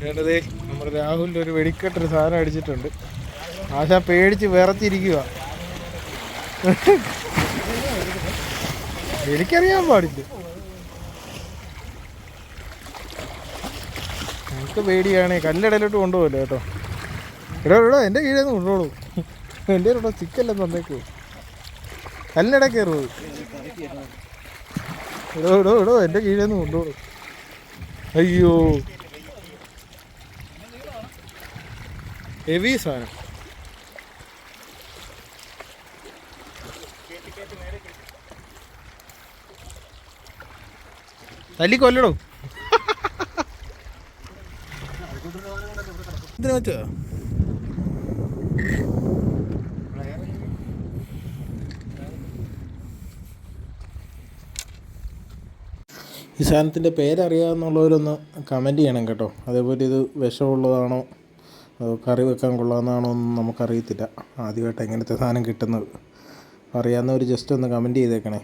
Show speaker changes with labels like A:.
A: വേണ്ടതേ നമ്മുടെ രാഹുലിന്റെ ഒരു വെടിക്കെട്ടൊരു സാധനം അടിച്ചിട്ടുണ്ട്. ആശാ പേടിച്ച് വിറച്ചിരിക്കുക എനിക്കറിയാൻ പാടില്ല. നമുക്ക് പേടിയാണേ കല്ലിടയിലോട്ട് കൊണ്ടുപോകല്ലോ കേട്ടോ. എടോ എടോ എന്റെ കീഴിൽ നിന്ന് എന്റെ ഇവിടെ ചിക്കല്ലെന്ന് തന്നേക്കൂ. കല്ലിട കയറുമോ എടോ എടോ എടോ എന്റെ കീഴിൽ നിന്ന് അയ്യോ. ഹെവി സാധനം. തല്ലി കൊല്ലടോ. ഇതിന് പറ്റുമോ ഈ സാധനത്തിന്റെ പേരറിയാമെന്നുള്ളവരൊന്ന് കമന്റ് ചെയ്യണം കേട്ടോ. അതേപോലെ ഇത് വിഷമുള്ളതാണോ? കറി വെക്കാൻ കൊള്ളാമെന്നാണോ എന്ന് നമുക്കറിയത്തില്ല. ആദ്യമായിട്ട് എങ്ങനത്തെ സാധനം കിട്ടുന്നത്. അറിയാവുന്നവർ ജസ്റ്റ് ഒന്ന് കമന്റ് ചെയ്തേക്കണേ.